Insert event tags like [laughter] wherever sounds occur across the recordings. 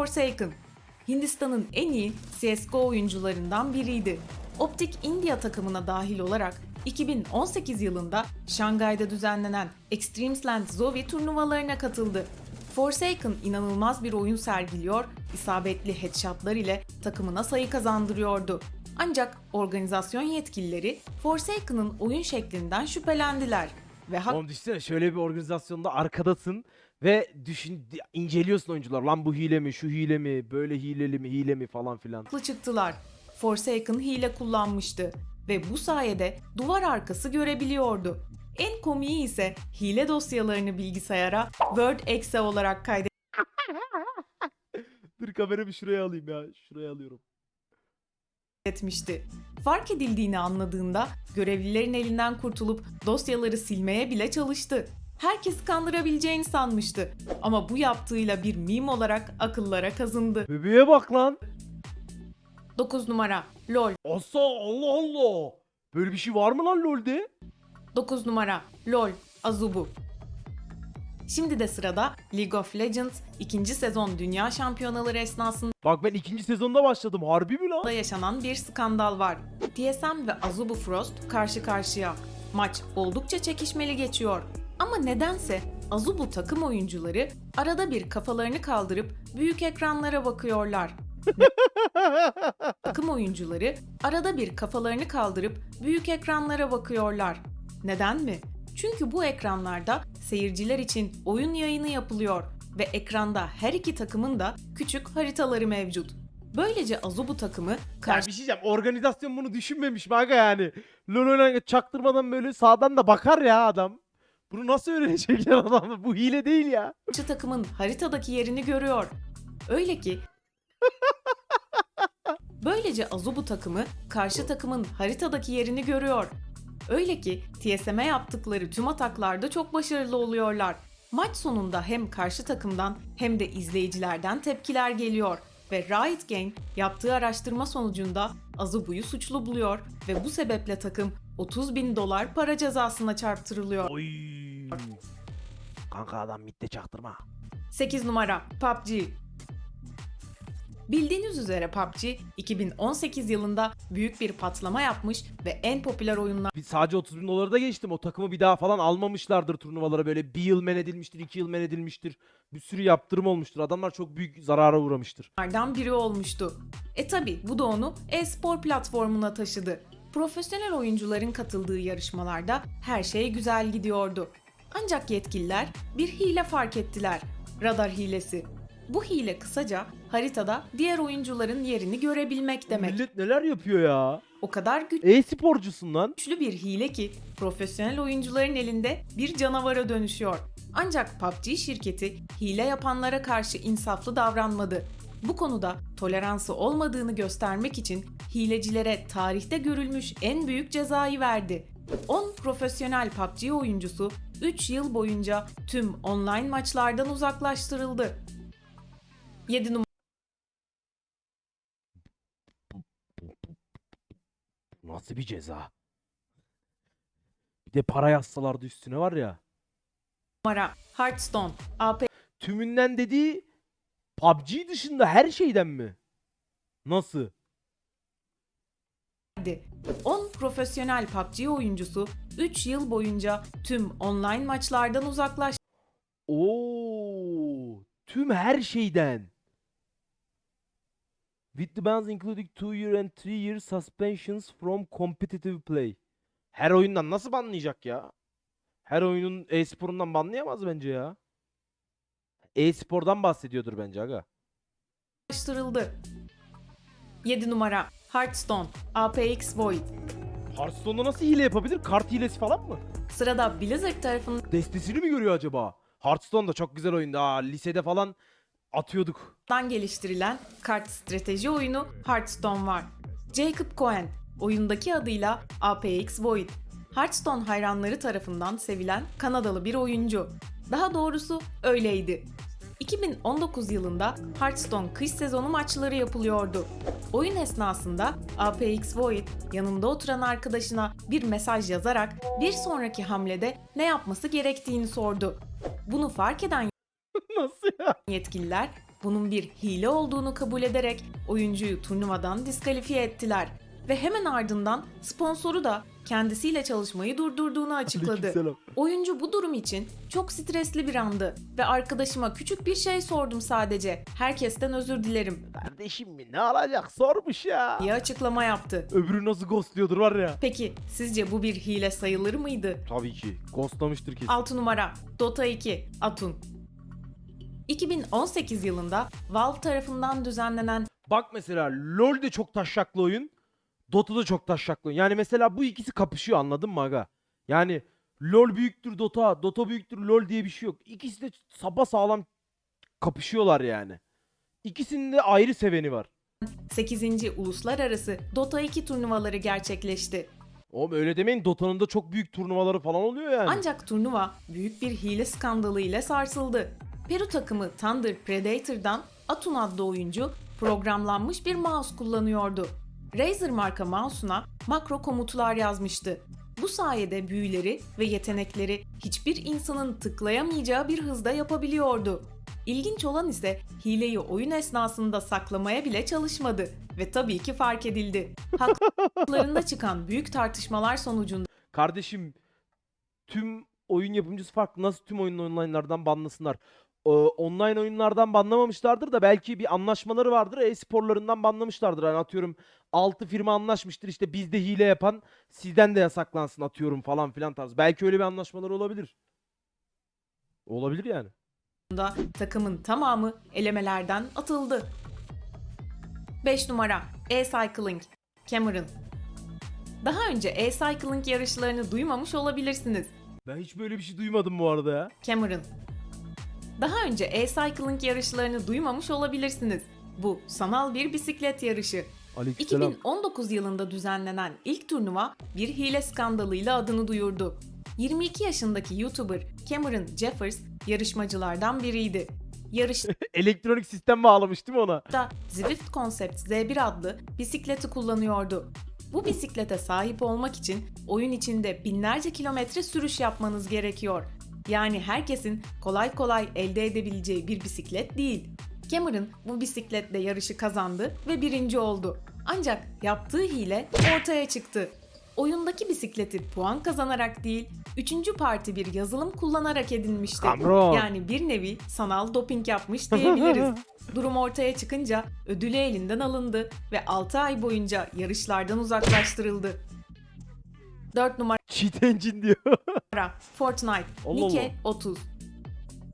Forsaken, Hindistan'ın en iyi CSGO oyuncularından biriydi. Optic India takımına dahil olarak 2018 yılında Şangay'da düzenlenen Extremesland Zowie turnuvalarına katıldı. Forsaken inanılmaz bir oyun sergiliyor, isabetli headshotlar ile takımına sayı kazandırıyordu. Ancak organizasyon yetkilileri Forsaken'ın oyun şeklinden şüphelendiler ve hak Oğlum düşünsene şöyle bir organizasyonda arkadasın ve düşün inceliyorsun oyuncular. Lan bu hile mi, şu hile mi, böyle hileli mi, hile mi falan filan. haklı çıktılar. Forsaken hile kullanmıştı ve bu sayede duvar arkası görebiliyordu. En komiği ise hile dosyalarını bilgisayara Word Exe olarak [laughs] Dur kameramı şuraya alayım ya. Şuraya alıyorum. Kaydetmişti. Fark edildiğini anladığında görevlilerin elinden kurtulup dosyaları silmeye bile çalıştı. Herkesi kandırabileceğini sanmıştı ama bu yaptığıyla bir meme olarak akıllara kazındı. Bebeğe bak lan. 9 numara LoL Asa Allah Allah. Böyle bir şey var mı lan LoL'de? 9 numara LoL Azubu. Şimdi de sırada League of Legends 2. sezon dünya şampiyonaları esnasında Bak ben ikinci sezonda başladım. Harbi mi lan? yaşanan bir skandal var. TSM ve Azubu Frost karşı karşıya. Maç oldukça çekişmeli geçiyor. Ama nedense Azubu takım oyuncuları arada bir kafalarını kaldırıp büyük ekranlara bakıyorlar. [laughs] Takım oyuncuları arada bir kafalarını kaldırıp büyük ekranlara bakıyorlar. Neden mi? Çünkü bu ekranlarda seyirciler için oyun yayını yapılıyor ve ekranda her iki takımın da küçük haritaları mevcut. Böylece Azubu takımı Ya karşı bir şey diyeceğim. Organizasyon bunu düşünmemiş mi aga yani? LoL çaktırmadan böyle sağdan da bakar ya adam. Bunu nasıl öğrenecek ya [laughs] adam? Bu hile değil ya. karşı takımın haritadaki yerini görüyor. Öyle ki [laughs] Böylece Azubu takımı karşı takımın haritadaki yerini görüyor. Öyle ki TSM'e yaptıkları tüm ataklarda çok başarılı oluyorlar. Maç sonunda hem karşı takımdan hem de izleyicilerden tepkiler geliyor ve Riot Game yaptığı araştırma sonucunda Azubu'yu suçlu buluyor ve bu sebeple takım 30 bin dolar para cezasına çarptırılıyor. Oy. Kanka adam mitte çaktırma. 8 numara PUBG. Bildiğiniz üzere PUBG 2018 yılında büyük bir patlama yapmış ve en popüler oyunlar Bir sadece 30 bin doları da geçtim. O takımı bir daha falan almamışlardır turnuvalara. Böyle bir yıl men edilmiştir, iki yıl men edilmiştir. Bir sürü yaptırım olmuştur. Adamlar çok büyük zarara uğramıştır. Onlardan biri olmuştu. E tabi bu da onu e-spor platformuna taşıdı. Profesyonel oyuncuların katıldığı yarışmalarda her şey güzel gidiyordu. Ancak yetkililer bir hile fark ettiler. Radar hilesi. Bu hile kısaca haritada diğer oyuncuların yerini görebilmek demek. Millet neler yapıyor ya? O kadar güç E-sporcusun lan. güçlü bir hile ki profesyonel oyuncuların elinde bir canavara dönüşüyor. Ancak PUBG şirketi hile yapanlara karşı insaflı davranmadı. Bu konuda toleransı olmadığını göstermek için hilecilere tarihte görülmüş en büyük cezayı verdi. 10 profesyonel PUBG oyuncusu 3 yıl boyunca tüm online maçlardan uzaklaştırıldı. 7 Nasıl bir ceza? Bir de para yazsalardı üstüne var ya. numara Hearthstone, AP Tümünden dediği PUBG dışında her şeyden mi? Nasıl? verdi. 10 profesyonel PUBG oyuncusu 3 yıl boyunca tüm online maçlardan uzaklaştırıldı. Oo, tüm her şeyden. With the bans including 2 year and 3 year suspensions from competitive play. Her oyundan nasıl banlayacak ya? Her oyunun e-sporundan banlayamaz bence ya. E-spordan bahsediyordur bence aga. 7 numara Hearthstone, APX Void. Hearthstone'da nasıl hile yapabilir? Kart hilesi falan mı? Sırada Blizzard tarafından Destesini mi görüyor acaba? Hearthstone da çok güzel oyundu. Aa, lisede falan atıyorduk. geliştirilen kart strateji oyunu Hearthstone var. Jacob Cohen, oyundaki adıyla APX Void. Hearthstone hayranları tarafından sevilen Kanadalı bir oyuncu. Daha doğrusu öyleydi. 2019 yılında Hearthstone kış sezonu maçları yapılıyordu. Oyun esnasında APX Void yanında oturan arkadaşına bir mesaj yazarak bir sonraki hamlede ne yapması gerektiğini sordu. Bunu fark eden? Yetkililer bunun bir hile olduğunu kabul ederek oyuncuyu turnuvadan diskalifiye ettiler. Ve hemen ardından sponsoru da kendisiyle çalışmayı durdurduğunu açıkladı. Oyuncu bu durum için çok stresli bir andı ve arkadaşıma küçük bir şey sordum sadece. Herkesten özür dilerim Kardeşim mi ne alacak sormuş ya. diye açıklama yaptı. Öbürü nasıl ghostluyordur var ya. Peki sizce bu bir hile sayılır mıydı? Tabii ki. Ghostlamıştır kesin. 6 numara Dota 2 Atun 2018 yılında Valve tarafından düzenlenen Bak mesela LoL de çok taşşaklı oyun. Dota da çok taşşaklı oyun. Yani mesela bu ikisi kapışıyor anladın mı aga? Yani LoL büyüktür Dota, Dota büyüktür LoL diye bir şey yok. İkisi de sapa sağlam kapışıyorlar yani. İkisinin de ayrı seveni var. 8. Uluslararası Dota 2 turnuvaları gerçekleşti. Oğlum öyle demeyin Dota'nın da çok büyük turnuvaları falan oluyor yani. Ancak turnuva büyük bir hile skandalı ile sarsıldı. Peru takımı Thunder Predator'dan Atun adlı oyuncu programlanmış bir mouse kullanıyordu. Razer marka mouse'una makro komutlar yazmıştı. Bu sayede büyüleri ve yetenekleri hiçbir insanın tıklayamayacağı bir hızda yapabiliyordu. İlginç olan ise hileyi oyun esnasında saklamaya bile çalışmadı ve tabii ki fark edildi. Haklarında çıkan büyük tartışmalar sonucunda Kardeşim tüm oyun yapımcısı farklı. Nasıl tüm oyun online'lardan banlasınlar? Ee, online oyunlardan banlamamışlardır da belki bir anlaşmaları vardır. E-sporlarından banlamışlardır. Yani atıyorum 6 firma anlaşmıştır. İşte bizde hile yapan sizden de yasaklansın atıyorum falan filan tarzı. Belki öyle bir anlaşmaları olabilir. Olabilir yani. da takımın tamamı elemelerden atıldı. 5 numara E-Cycling Cameron Daha önce E-Cycling yarışlarını duymamış olabilirsiniz. Ben hiç böyle bir şey duymadım bu arada ya. Cameron Daha önce E-Cycling yarışlarını duymamış olabilirsiniz. Bu sanal bir bisiklet yarışı. Aleykümselam. 2019 yılında düzenlenen ilk turnuva bir hile skandalıyla adını duyurdu. 22 yaşındaki YouTuber Cameron Jeffers yarışmacılardan biriydi. Yarışta [laughs] Elektronik sistem bağlamış değil mi ona? Zwift Concept Z1 adlı bisikleti kullanıyordu. Bu bisiklete sahip olmak için oyun içinde binlerce kilometre sürüş yapmanız gerekiyor. Yani herkesin kolay kolay elde edebileceği bir bisiklet değil. Cameron bu bisikletle yarışı kazandı ve birinci oldu. Ancak yaptığı hile ortaya çıktı. Oyundaki bisikleti puan kazanarak değil, üçüncü parti bir yazılım kullanarak edinmişti. Kamron. Yani bir nevi sanal doping yapmış diyebiliriz. [laughs] Durum ortaya çıkınca ödülü elinden alındı ve 6 ay boyunca yarışlardan uzaklaştırıldı. 4 numara Cheat engine diyor. [laughs] Fortnite Allah Nike 30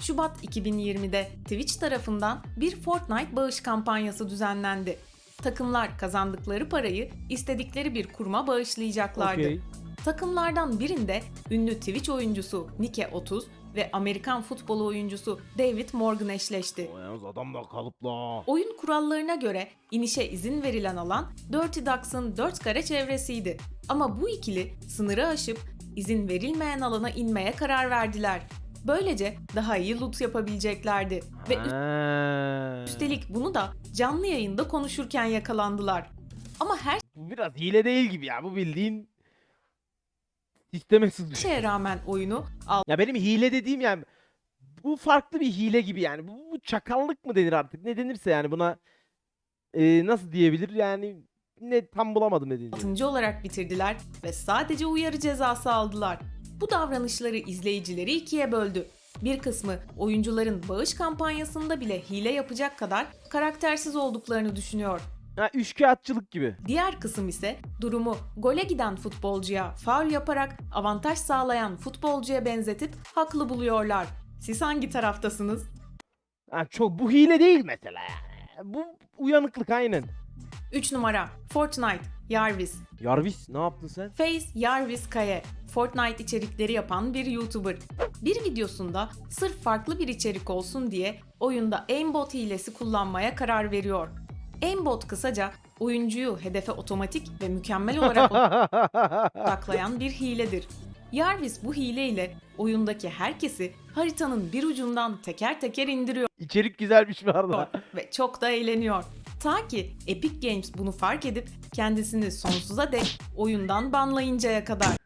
Şubat 2020'de Twitch tarafından bir Fortnite bağış kampanyası düzenlendi. Takımlar kazandıkları parayı istedikleri bir kuruma bağışlayacaklardı. Okey. Takımlardan birinde ünlü Twitch oyuncusu Nike 30 ve Amerikan futbolu oyuncusu David Morgan eşleşti. O yalnız adam da kalıplı. Oyun kurallarına göre inişe izin verilen alan Dirty Ducks'ın 4 kare çevresiydi. Ama bu ikili sınırı aşıp izin verilmeyen alana inmeye karar verdiler. Böylece daha iyi loot yapabileceklerdi ve Ha. üstelik bunu da canlı yayında konuşurken yakalandılar. Ama her Bu biraz hile değil gibi ya. Bu bildiğin sisteme sızıyor. şeye rağmen oyunu Ya benim hile dediğim yani bu farklı bir hile gibi yani. Bu, bu çakallık mı denir artık? Ne denirse yani buna e, nasıl diyebilir yani ne tam bulamadım diyeceğim. 6. olarak bitirdiler ve sadece uyarı cezası aldılar. Bu davranışları izleyicileri ikiye böldü. Bir kısmı oyuncuların bağış kampanyasında bile hile yapacak kadar karaktersiz olduklarını düşünüyor. Ha üçkağıtçılık gibi. Diğer kısım ise durumu gole giden futbolcuya faul yaparak avantaj sağlayan futbolcuya benzetip haklı buluyorlar. Siz hangi taraftasınız? Ha, çok bu hile değil mesela yani. Bu uyanıklık aynen. 3 numara Fortnite Jarvis Yarvis ne yaptın sen? Face Jarvis Kaye, Fortnite içerikleri yapan bir YouTuber. Bir videosunda sırf farklı bir içerik olsun diye oyunda aimbot hilesi kullanmaya karar veriyor. Aimbot kısaca oyuncuyu hedefe otomatik ve mükemmel olarak [laughs] odaklayan bir hiledir. Jarvis bu hileyle oyundaki herkesi haritanın bir ucundan teker teker indiriyor İçerik güzelmiş bu arada. ve çok da eğleniyor. Ta ki Epic Games bunu fark edip kendisini sonsuza dek oyundan banlayıncaya kadar.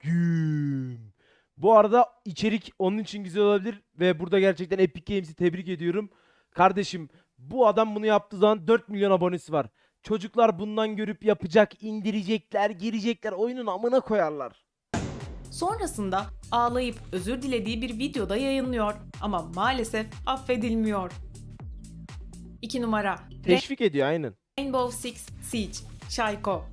Güm. Bu arada içerik onun için güzel olabilir ve burada gerçekten Epic Games'i tebrik ediyorum. Kardeşim bu adam bunu yaptığı zaman 4 milyon abonesi var. Çocuklar bundan görüp yapacak, indirecekler, girecekler, oyunun amına koyarlar. Sonrasında ağlayıp özür dilediği bir videoda yayınlıyor ama maalesef affedilmiyor. 2 numara Teşvik ediyor aynen. Rainbow Six Siege, Shayko.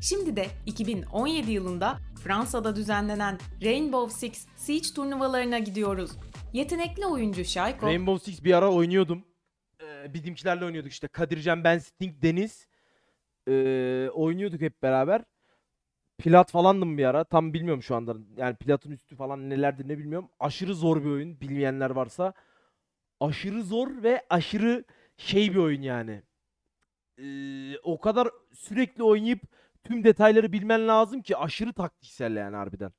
Şimdi de 2017 yılında Fransa'da düzenlenen Rainbow Six Siege turnuvalarına gidiyoruz. Yetenekli oyuncu Shayko, Rainbow Six bir ara oynuyordum. Ee, bizimkilerle oynuyorduk işte. Kadircan, ben, Sting, Deniz. Ee, oynuyorduk hep beraber. Plat falandım bir ara. Tam bilmiyorum şu anda. Yani platın üstü falan nelerdir ne bilmiyorum. Aşırı zor bir oyun. Bilmeyenler varsa. Aşırı zor ve aşırı şey bir oyun yani. Ee, o kadar sürekli oynayıp tüm detayları bilmen lazım ki aşırı taktiksel yani harbiden.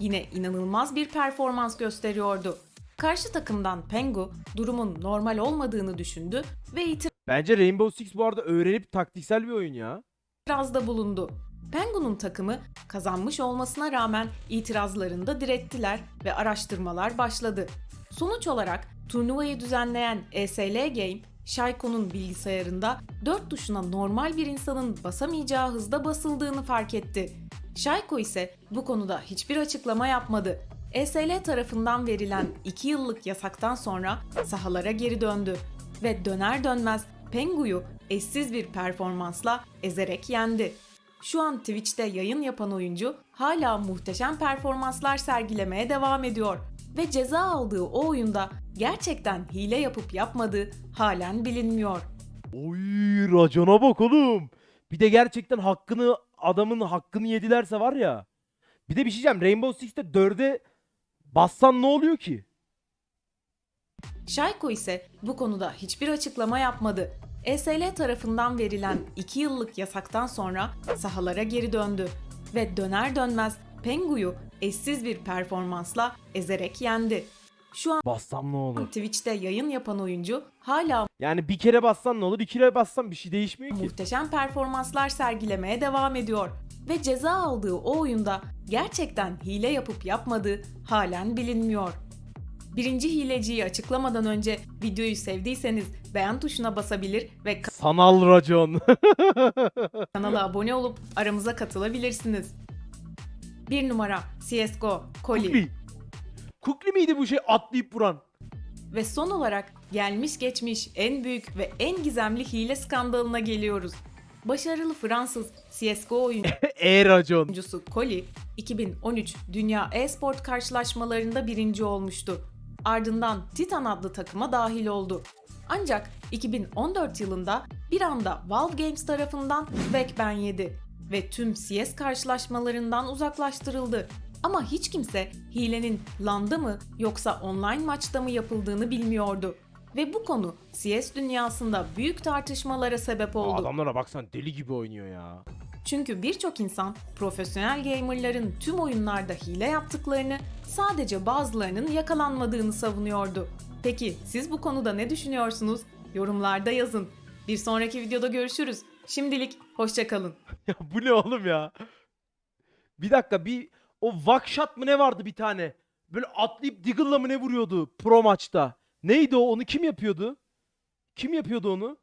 yine inanılmaz bir performans gösteriyordu. Karşı takımdan Pengu durumun normal olmadığını düşündü ve Bence Rainbow Six bu arada öğrenip taktiksel bir oyun ya. itirazda bulundu. Pengu'nun takımı kazanmış olmasına rağmen itirazlarında direttiler ve araştırmalar başladı. Sonuç olarak turnuvayı düzenleyen ESL Game, Shayko'nun bilgisayarında 4 tuşuna normal bir insanın basamayacağı hızda basıldığını fark etti. Shayko ise bu konuda hiçbir açıklama yapmadı. ESL tarafından verilen 2 yıllık yasaktan sonra sahalara geri döndü ve döner dönmez Pengu'yu eşsiz bir performansla ezerek yendi. Şu an Twitch'te yayın yapan oyuncu hala muhteşem performanslar sergilemeye devam ediyor ve ceza aldığı o oyunda gerçekten hile yapıp yapmadığı halen bilinmiyor. Oy racona bak oğlum. Bir de gerçekten hakkını adamın hakkını yedilerse var ya. Bir de bir şey diyeceğim. Rainbow Six'te 4'e bassan ne oluyor ki? Shayko ise bu konuda hiçbir açıklama yapmadı. ESL tarafından verilen 2 yıllık yasaktan sonra sahalara geri döndü ve döner dönmez Pengu'yu eşsiz bir performansla ezerek yendi. Şu an Bassam ne olur? Twitch'te yayın yapan oyuncu hala Yani bir kere bassan ne olur? İki kere bassan bir şey değişmiyor ki. muhteşem performanslar sergilemeye devam ediyor ve ceza aldığı o oyunda gerçekten hile yapıp yapmadığı halen bilinmiyor. Birinci hileciyi açıklamadan önce videoyu sevdiyseniz beğen tuşuna basabilir ve Sanal racon. [laughs] kanala abone olup aramıza katılabilirsiniz. 1 numara CSGO, Koli Kukli. Kukli miydi bu şey atlayıp vuran? ve son olarak gelmiş geçmiş en büyük ve en gizemli hile skandalına geliyoruz. Başarılı Fransız CSGO oyuncu [laughs] E racon. oyuncusu Koli 2013 Dünya e-sport karşılaşmalarında birinci olmuştu. Ardından Titan adlı takıma dahil oldu. Ancak 2014 yılında bir anda Valve Games tarafından backban yedi ve tüm CS karşılaşmalarından uzaklaştırıldı. Ama hiç kimse hilenin LAN'da mı yoksa online maçta mı yapıldığını bilmiyordu. Ve bu konu CS dünyasında büyük tartışmalara sebep oldu. Adamlara baksan deli gibi oynuyor ya. Çünkü birçok insan profesyonel gamerların tüm oyunlarda hile yaptıklarını, sadece bazılarının yakalanmadığını savunuyordu. Peki siz bu konuda ne düşünüyorsunuz? Yorumlarda yazın. Bir sonraki videoda görüşürüz. Şimdilik hoşçakalın. [laughs] Ya bu ne oğlum ya? Bir dakika bir o Vakshot mı ne vardı bir tane? Böyle atlayıp Diggle'la mı ne vuruyordu pro maçta? Neydi o? Onu kim yapıyordu? Kim yapıyordu onu?